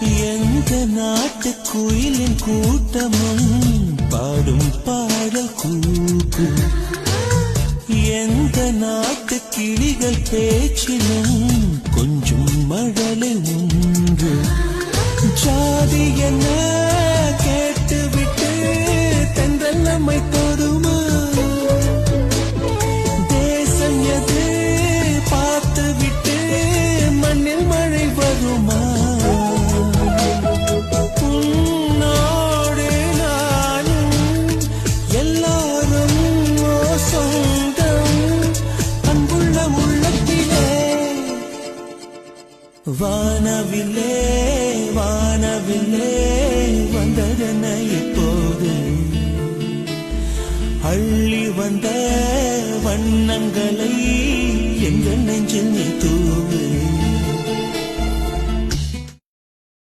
எங்க நாட்டு குயிலின் கூட்டமும் பாடும் பாடல் கூக்கு எந்த நாட்டு கிளிகள் பேச்சிலும் கொஞ்சம் மழலை உண்டு. ஜாதி என்ன கேட்டுவிட்டு தென்றல் நம்மை தொடுமா சொந்தம் அன்புள்ள உள்ளத்திலே. வானவில்லே வானவில்லே வந்ததென இப்போது? அள்ளி வந்த வண்ணங்களை எங்கள் நெஞ்சில் நீ தூவு.